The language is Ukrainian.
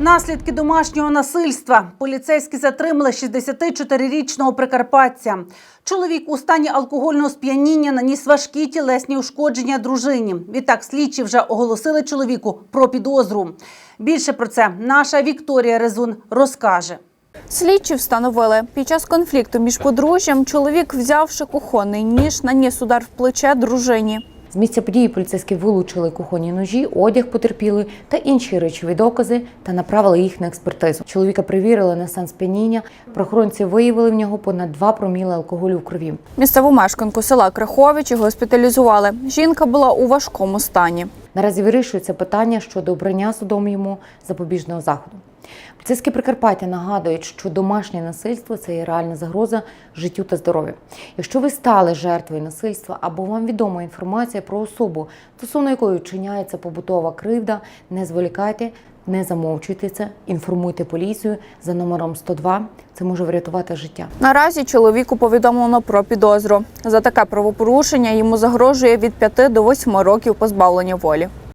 Наслідки домашнього насильства. Поліцейські затримали 64-річного прикарпатця. Чоловік у стані алкогольного сп'яніння наніс важкі тілесні ушкодження дружині. Відтак слідчі вже оголосили чоловіку про підозру. Більше про це наша Вікторія Резун розкаже. Слідчі встановили, під час конфлікту між подружжям чоловік, взявши кухонний ніж, наніс удар в плече дружині. З місця події поліцейські вилучили кухонні ножі, одяг потерпілої та інші речові докази та направили їх на експертизу. Чоловіка перевірили на стан сп'яніння. Прохоронці виявили в нього понад 2 проміли алкоголю в крові. Місцеву мешканку села Криховичі госпіталізували. Жінка була у важкому стані. Наразі вирішується питання щодо обрання судом йому запобіжного заходу. Поліцейські Прикарпаття нагадують, що домашнє насильство це є реальна загроза життю та здоров'ю. Якщо ви стали жертвою насильства або вам відома інформація про особу, стосовно якої вчиняється побутова кривда, не зволікайте, не замовчуйте це, інформуйте поліцію за номером 102. Це може врятувати життя. Наразі чоловіку повідомлено про підозру. За таке правопорушення йому загрожує від 5 до 8 років позбавлення волі.